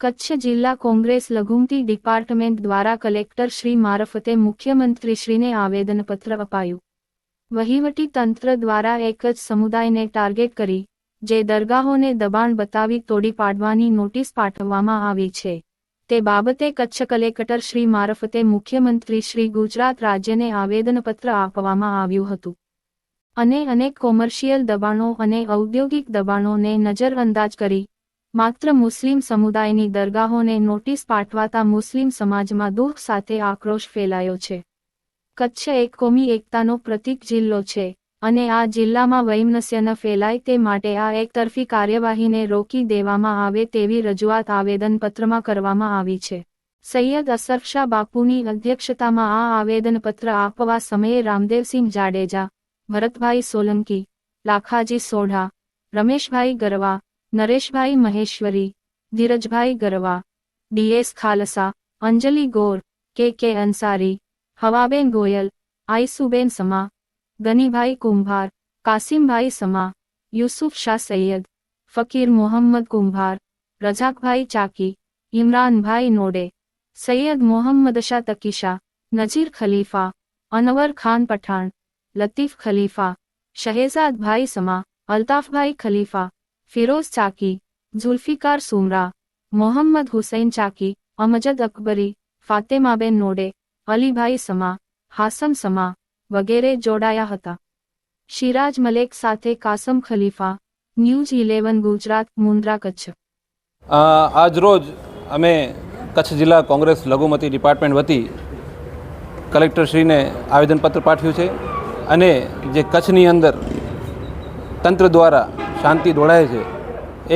કચ્છ જિલ્લા કોંગ્રેસ લઘુમતી ડિપાર્ટમેન્ટ દ્વારા કલેક્ટર શ્રી મારફતે મુખ્યમંત્રીશ્રીને આવેદનપત્ર અપાયું. વહીવટી તંત્ર દ્વારા એક જ સમુદાયને ટાર્ગેટ કરી, જે દરગાહોને દબાણ બતાવી તોડી પાડવાની નોટિસ પાઠવવામાં આવી છે. તે બાબતે કચ્છ કલેક્ટર શ્રી મારફતે મુખ્યમંત્રી શ્રી ગુજરાત રાજ્યને આવેદનપત્ર આપવામાં આવ્યું હતું. અને અનેક કોમર્શિયલ દબાણો અને ઔદ્યોગિક દબાણોને નજરઅંદાજ કરી, માત્ર મુસ્લિમ સમુદાયની દરગાહોને નોટિસ પાઠવાતા મુસ્લિમ સમાજમાં દુઃખ સાથે આક્રોશ ફેલાયો છે. કચ્છ એક કોમી એકતાનો પ્રતીક જિલ્લો છે. અને આ જિલ્લામાં વૈમનસ્ય ન ફેલાય તે માટે આ એકતરફી કાર્યવાહીને રોકી દેવામાં આવે તેવી રજૂઆત આવેદનપત્રમાં કરવામાં આવી છે. સૈયદ અસરફશા બાપુની અધ્યક્ષતામાં આ આવેદનપત્ર આપવા સમયે Ramdevsinh Jadeja, Bharatbhai Solanki, Lakhaji Sodha, Rameshbhai Garva, Nareshbhai Maheshwari, Dhirajbhai Garva D S Khalsa, Anjali Gor, K K Ansari હવાબેન Goyal, આઈસુબેન સમા ગનીભાઈ કુંભાર, કાસિમભાઈ સમા, યુસુફ શાહ સૈયદ, ફકીર મોહમ્મદ કુંભાર રજાકભાઈ ચાકી, ઇમરાનભાઈ નોડે, સૈયદ મોહમ્મદ શાહ તકીશા, નજીર ખલીફા, અનવર ખાન પઠાણ, લતીફ ખલીફા, શહેઝાદભાઈ સમા, અલ્તાફભાઈ ખલીફા, ફિરોઝ ચાકી, ઝુલ્ફિકાર સુમરા, મોહમ્મદ હુસૈન ચાકી, અમજદ અકબરી, ફાતેમાબેન નોડે, અલીભાઈ સમા હાસમ સમા વગેરે જોડાયા હતા. શિરાજ મલેક સાથે કાસમ ખલીફા, ન્યૂઝ ઇલેવન ગુજરાત, મુન્દ્રા કચ્છ. આજ રોજ અમે કચ્છ જિલ્લા કોંગ્રેસ લઘુમતી ડિપાર્ટમેન્ટ વતી કલેક્ટરશ્રીને આવેદનપત્ર પાઠવ્યું છે અને જે કચ્છની અંદર તંત્ર દ્વારા શાંતિ દોડાય છે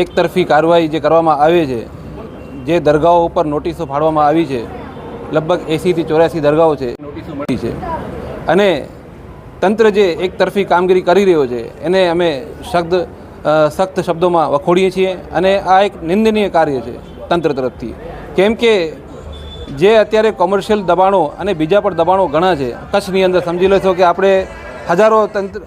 એકતરફી કાર્યવાહી જે કરવામાં આવે છે, જે દરગાહો ઉપર નોટિસો ફાડવામાં આવી છે, લગભગ એંસીથી ચોર્યાસી દરગાહો છે, નોટિસો મળી છે. અને તંત્ર જે એકતરફી કામગીરી કરી રહ્યો છે, એને અમે શબ્દ સખ્ત શબ્દોમાં વખોડીએ છીએ અને આ એક નિંદનીય કાર્ય છે તંત્ર તરફથી. કેમ કે જે અત્યારે કોમર્શિયલ દબાણો અને બીજા પણ દબાણો ઘણા છે, કચ્છની અંદર સમજી લેશો કે આપણે હજારો તંત્ર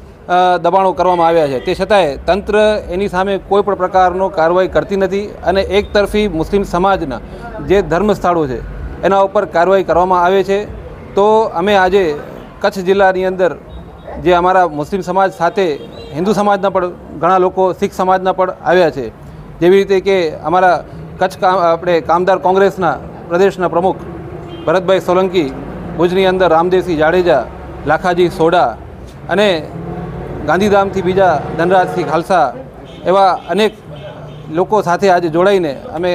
દબાણો કરવામાં આવ્યા છે. તે છતાંય તંત્ર એની સામે કોઈ પણ પ્રકારનો કાર્યવાહી કરતી નથી અને એકતરફી મુસ્લિમ સમાજના જે ધર્મ સ્થળો છે, એના ઉપર કાર્યવાહી કરવામાં આવે છે. તો અમે આજે કચ્છ જિલ્લાની અંદર જે અમારા મુસ્લિમ સમાજ સાથે, હિન્દુ સમાજના પણ ઘણા લોકો, શીખ સમાજના પણ આવ્યા છે. જેવી રીતે કે અમારા કચ્છ આપણે કામદાર કોંગ્રેસના પ્રદેશના પ્રમુખ ભરતભાઈ સોલંકી, ભુજની અંદર રામદેવસિંહ જાડેજા, લાખાજી સોડા અને ગાંધીધામથી બીજા ધનરાજસિંહ ખાલસા એવા અનેક લોકો સાથે આજે જોડાઈને અમે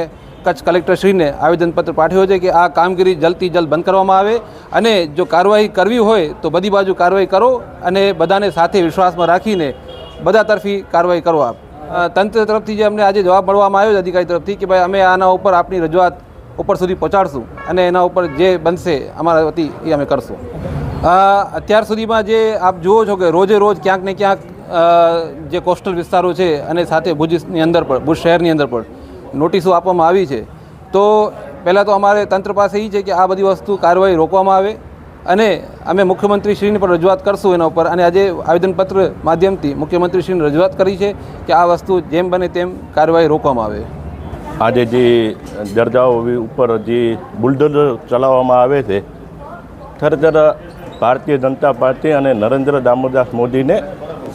કચ્છ કલેક્ટરશ્રીને આવેદનપત્ર પાઠવ્યો છે કે આ કામગીરી જલ્દથી જલ્દ બંધ કરવામાં આવે અને જો કાર્યવાહી કરવી હોય તો બધી બાજુ કાર્યવાહી કરો અને બધાને સાથે વિશ્વાસમાં રાખીને બધા તરફી કાર્યવાહી કરો આપ. તંત્ર તરફથી જે અમને આજે જવાબ મળવામાં આવ્યો છે અધિકારી તરફથી કે ભાઈ અમે આના ઉપર આપની રજૂઆત ઉપર સુધી પહોંચાડશું અને એના ઉપર જે બનશે અમારા વતી એ અમે કરશું. અત્યાર સુધીમાં જે આપ જુઓ છો કે રોજે રોજ ક્યાંક ને ક્યાંક જે કોસ્ટલ વિસ્તારો છે અને સાથે ભુજની અંદર પણ, ભુજ શહેરની અંદર પણ નોટિસો આપવામાં આવી છે. તો પહેલાં તો અમારે તંત્ર પાસે એ છે કે આ બધી વસ્તુ કાર્યવાહી રોકવામાં આવે અને અમે મુખ્યમંત્રીશ્રીને પણ રજૂઆત કરશું એના ઉપર. અને આજે આવેદનપત્ર માધ્યમથી મુખ્યમંત્રીશ્રીને રજૂઆત કરી છે કે આ વસ્તુ જેમ બને તેમ કાર્યવાહી રોકવામાં આવે. આજે જે દરજાઓ ઉપર જે બુલડોઝર ચલાવવામાં આવે છે, ખરેખર ભારતીય જનતા પાર્ટી અને નરેન્દ્ર દામોદાસ મોદીને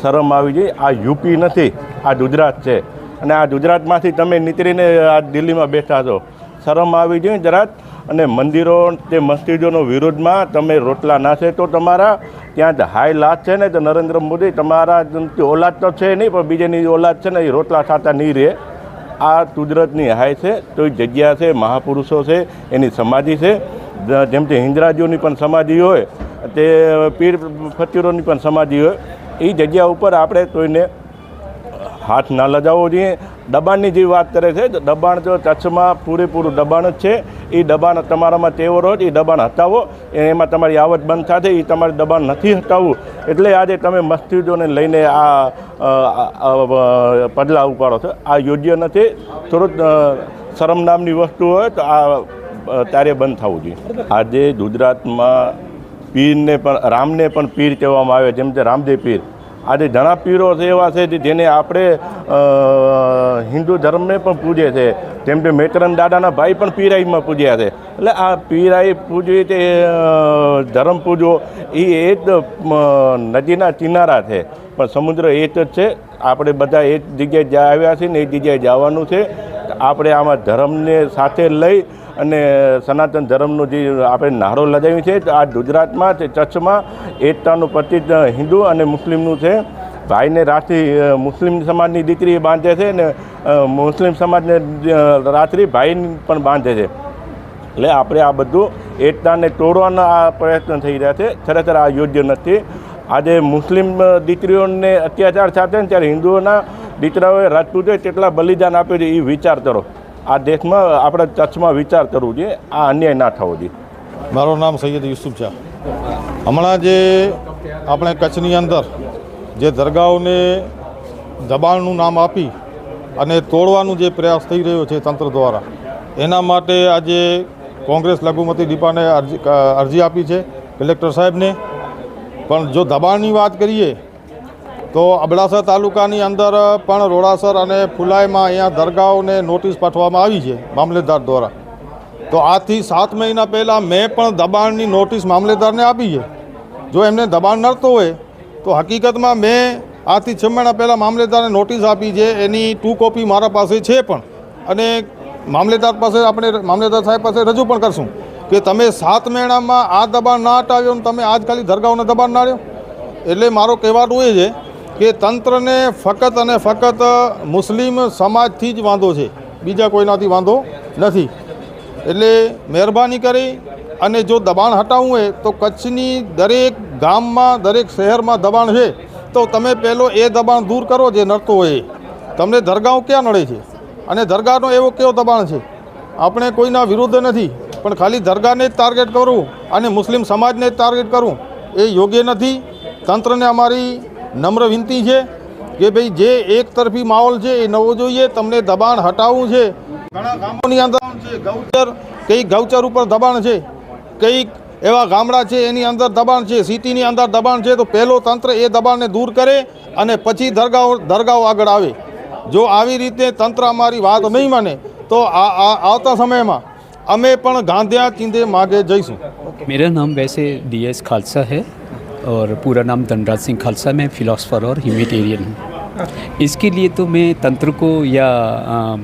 શરમ આવી જઈ આ યુપી નથી, આ ગુજરાત છે. અને આ ગુજરાતમાંથી તમે નીકળીને આ દિલ્હીમાં બેઠા છો. શરમ આવી જોઈએ જરાક. અને મંદિરો તે મસ્જિદોનો વિરોધમાં તમે રોટલા નાશે તો તમારા ત્યાં જ હાઈ લાત છે ને તો નરેન્દ્ર મોદી તમારા ઓલાદ તો છે નહીં, પણ બીજેની ઓલાદ છે ને એ રોટલા ખાતા નહીં રહે. આ કુદરતની હાય છે, તો એ જગ્યા છે, મહાપુરુષો છે, એની સમાધિ છે. જેમ કે હિન્દ્રાજીઓની પણ સમાધિ હોય, તે પીર ફકીરોની પણ સમાધિ હોય. એ જગ્યા ઉપર આપણે કોઈને હાથ ના લજાવવો જોઈએ. દબાણની જે વાત કરે છે તો દબાણ જો કચ્છમાં પૂરેપૂરું દબાણ જ છે. એ દબાણ તમારામાં તેવો રહો એ દબાણ હટાવો. એમાં તમારી આવક બંધ થશે એ તમારે દબાણ નથી હટાવવું. એટલે આજે તમે મસ્જિદોને લઈને આ, પગલાં ઉપાડો છો. આ યોગ્ય નથી. થોડુંક શરમ નામની વસ્તુ હોય તો આ ત્યારે બંધ થવું જોઈએ. આજે ગુજરાતમાં પીરને પણ રામને પણ પીર કહેવામાં આવે જેમ કે રામદેવ પીર. આજે ઘણા પીરો છે એવા છે કે જેને આપણે હિન્દુ ધર્મને પણ પૂજે છે. જેમ કે મેકરન દાદાના ભાઈ પણ પીરાઈમાં પૂજ્યા છે. એટલે આ પીરાઈ પૂજવી તે ધર્મ પૂજવો, એ એક નદીના કિનારા છે. પણ સમુદ્ર એક જ છે. આપણે બધા એક જગ્યાએ જ્યાં આવ્યા છીએ ને એ જગ્યાએ જવાનું છે. આપણે આમાં ધર્મને સાથે લઈ અને સનાતન ધર્મનું જે આપણે નારો લગાવ્યું છે, આ ગુજરાતમાં તે કચ્છમાં એકતાનું પ્રતિક હિન્દુ અને મુસ્લિમનું છે. ભાઈને રાત્રિ મુસ્લિમ સમાજની દીકરી બાંધે છે અને મુસ્લિમ સમાજને રાત્રિ ભાઈ પણ બાંધે છે. એટલે આપણે આ બધું એકતાને તોડવાના આ પ્રયત્ન થઈ રહ્યા છે. ખરેખર આ યોગ્ય નથી. આજે મુસ્લિમ દીકરીઓને અત્યાચાર સાથે ને ત્યારે હિન્દુઓના દીકરાઓએ રાજપૂતોએ કેટલા બલિદાન આપ્યું છે એ વિચાર કરો. આ દેશમાં આપણે કચ્છમાં વિચાર કરવું જોઈએ, આ અન્યાય ના થવો જોઈએ. મારું નામ સૈયદ યુસુફ શાહ હમણાં જે આપણે કચ્છની અંદર જે દરગાહોને દબાણનું નામ આપી અને તોડવાનું જે પ્રયાસ થઈ રહ્યો છે તંત્ર દ્વારા, એના માટે આજે કોંગ્રેસ લઘુમતી અરજી અરજી આપી છે કલેક્ટર સાહેબને. પણ જો દબાણની વાત કરીએ તો અબડાસા તાલુકાની અંદર પણ રોડાસર અને ફુલાઈમાં અહીંયા દરગાહોને નોટિસ પાઠવવામાં આવી છે મામલેદાર દ્વારા. તો આજથી સાત મહિના પહેલાં મેં પણ દબાણની નોટિસ મામલેદારને આપી છે. જો એમને દબાણ નડતો હોય, તો હકીકતમાં મેં આજથી છ મહિના પહેલાં મામલેદારને નોટિસ આપી છે. એની ટુ કોપી મારા પાસે છે પણ. અને મામલેદાર પાસે આપણે, મામલેદાર સાહેબ પાસે રજૂ પણ કરશું કે તમે સાત મહિનામાં આ દબાણ ના હટાવ્યો તમે આજ ખાલી દરગાહોને દબાણ ના આવ્યો એટલે મારો કહેવાનું એ છે કે તંત્રને ફક્ત અને ફક્ત મુસ્લિમ સમાજથી જ વાંધો છે. બીજા કોઈનાથી વાંધો નથી. એટલે મહેરબાની કરી અને જો દબાણ હટાવવું હોય તો કચ્છની દરેક ગામમાં, દરેક શહેરમાં દબાણ છે. તો તમે પહેલો એ દબાણ દૂર કરો જે નડતો હોય તમને દરગાહ ક્યાં નડે છે? અને દરગાહનો એવો કેવો દબાણ છે? આપણે કોઈના વિરુદ્ધ નથી, પણ ખાલી દરગાહને જ ટાર્ગેટ કરવું અને મુસ્લિમ સમાજને જ ટાર્ગેટ કરવું એ યોગ્ય નથી. તંત્રને અમારી નમ્ર વિનંતી છે કે ભાઈ જે એક તરફી માહોલ છે એ નવો જોઈએ, તમને દબાણ હટાવવું છે. ઘણા ગામોની અંદર છે, ગૌચર, કઈ ગૌચર ઉપર દબાણ છે, કંઈક એવા ગામડા છે એની અંદર દબાણ છે, સિટીની અંદર દબાણ છે, તો પહેલો તંત્ર એ દબાણને દૂર કરે અને પછી દરગાહ, દરગાહો આગળ આવે. જો આવી રીતે તંત્ર અમારી વાત નહીં માને, તો આ આવતા સમયમાં અમે પણ ગાંધ્યા ચિંધે માગે જઈશું. મેરા નામ વૈસે ડીએસ ખાલસા હૈ और पूरा नाम धनराज सिंह खालसा मैं फ़िलासफ़र और ह्यूमिटेरियन हूँ। इसके लिए तो मैं तंत्र को या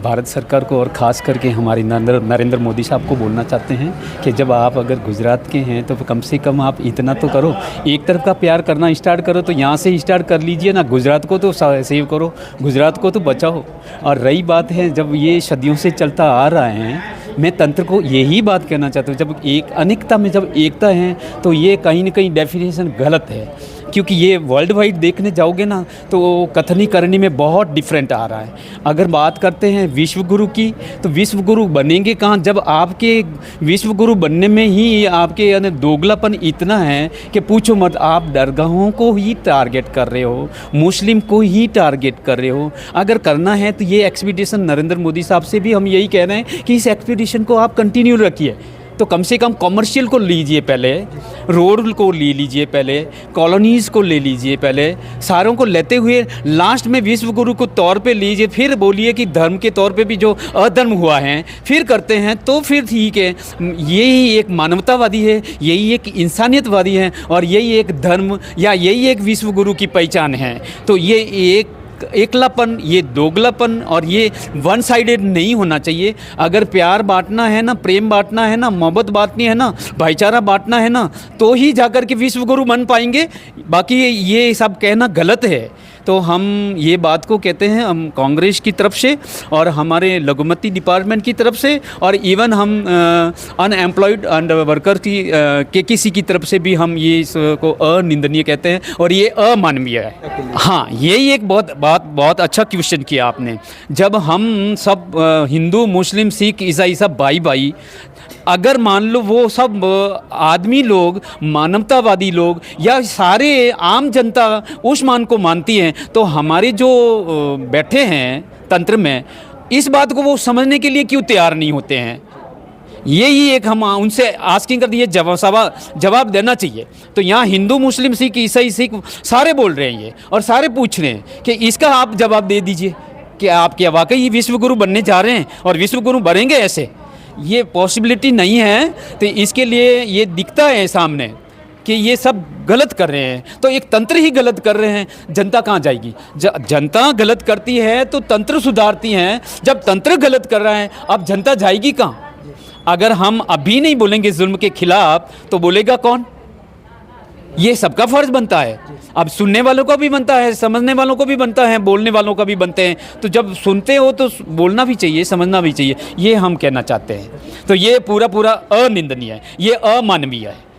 भारत सरकार को और ख़ास करके हमारे नरेंद्र मोदी साहब को बोलना चाहते हैं कि जब आप अगर गुजरात के हैं तो कम से कम आप इतना तो करो। एक तरफ़ का प्यार करना स्टार्ट करो तो यहाँ से स्टार्ट कर लीजिए ना। गुजरात को तो सेव करो, गुजरात को तो बचाओ। और रही बात है, जब ये सदियों से चलता आ रहा है मैं तंत्र को यही बात कहना चाहता हूँ जब एक अनेकता में जब एकता है तो ये कहीं ना कहीं डेफिनेशन गलत है क्योंकि ये वर्ल्ड वाइड देखने जाओगे ना तो कथनी करनी में बहुत डिफरेंट आ रहा है। अगर बात करते हैं विश्व गुरु की तो विश्व गुरु बनेंगे कहाँ? जब आपके विश्व गुरु बनने में ही आपके यानी दोगलापन इतना है कि पूछो मत, आप दरगाहों को ही टारगेट कर रहे हो, मुस्लिम को ही टारगेट कर रहे हो। अगर करना है तो ये एक्सपीडिशन नरेंद्र मोदी साहब से भी हम यही कह रहे हैं कि इस एक्सपीडिशन को आप कंटिन्यू रखिए। तो कम से कम कॉमर्शियल को लीजिए पहले। रोड को ले लीजिए पहले कॉलोनीज़ को ले लीजिए पहले, सारों को लेते हुए लास्ट में विश्व गुरु को तौर पे लीजिए, फिर बोलिए कि धर्म के तौर पे भी जो अधर्म हुआ है, फिर करते हैं तो फिर ठीक है। यही एक मानवतावादी है, यही एक इंसानियतवादी है, और यही एक धर्म या यही एक विश्व गुरु की पहचान है। तो ये एक एकलापन ये दोगलापन और ये वन साइडेड नहीं होना चाहिए। अगर प्यार बांटना है ना, प्रेम बांटना है ना, मोहब्बत बांटनी है ना, भाईचारा बांटना है ना तो ही जाकर के विश्वगुरु बन पाएँगे। बाकी ये सब कहना गलत है। तो हम ये बात को कहते हैं, हम कांग्रेस की तरफ़ से और हमारे लघुमती डिपार्टमेंट की तरफ़ से और इवन हम अनएम्प्लॉयड एंड वर्कर की के किसी की तरफ़ से भी हम ये इसको अनिंदनीय कहते हैं और ये अमानवीय है। हाँ यही एक बहुत, बात, बहुत अच्छा क्वेश्चन किया आपने। जब हम सब हिंदू, मुस्लिम, सिख, ईसाई सब भाई भाई अगर मान लो वो सब आदमी लोग, मानवतावादी लोग या सारे आम जनता उस मान को मानती हैं तो हमारे जो बैठे हैं तंत्र में, इस बात को वो समझने के लिए क्यों तैयार नहीं होते हैं? यही एक हम उनसे आस्किंग कर दिए जवाब जवाब देना चाहिए। तो यहाँ हिंदू, मुस्लिम, सिख, ईसाई, सिख सारे बोल रहे हैं ये, और सारे पूछ रहे हैं कि इसका आप जवाब दे दीजिए कि आप क्या वाकई विश्व गुरु बनने जा रहे हैं और विश्वगुरु बनेंगे ऐसे? ये पॉसिबिलिटी नहीं है तो इसके लिए ये दिखता है सामने। कि ये सब गलत कर रहे हैं। तो एक तंत्र ही गलत कर रहे हैं। जनता कहाँ जाएगी? ज, जनता गलत करती है तो तंत्र सुधारती हैं। जब तंत्र गलत कर रहा है अब जनता जाएगी कहाँ? अगर हम अभी नहीं बोलेंगे जुल्म के खिलाफ तो बोलेगा कौन? ये सबका फ़र्ज़ बनता है। अब सुनने वालों का भी बनता है समझने वालों को भी बनता है बोलने वालों का भी बनते हैं। तो जब सुनते हो तो बोलना भी चाहिए समझना भी चाहिए। ये हम कहना चाहते हैं। तो ये पूरा पूरा अनिंदनीय है। ये अमानवीय है।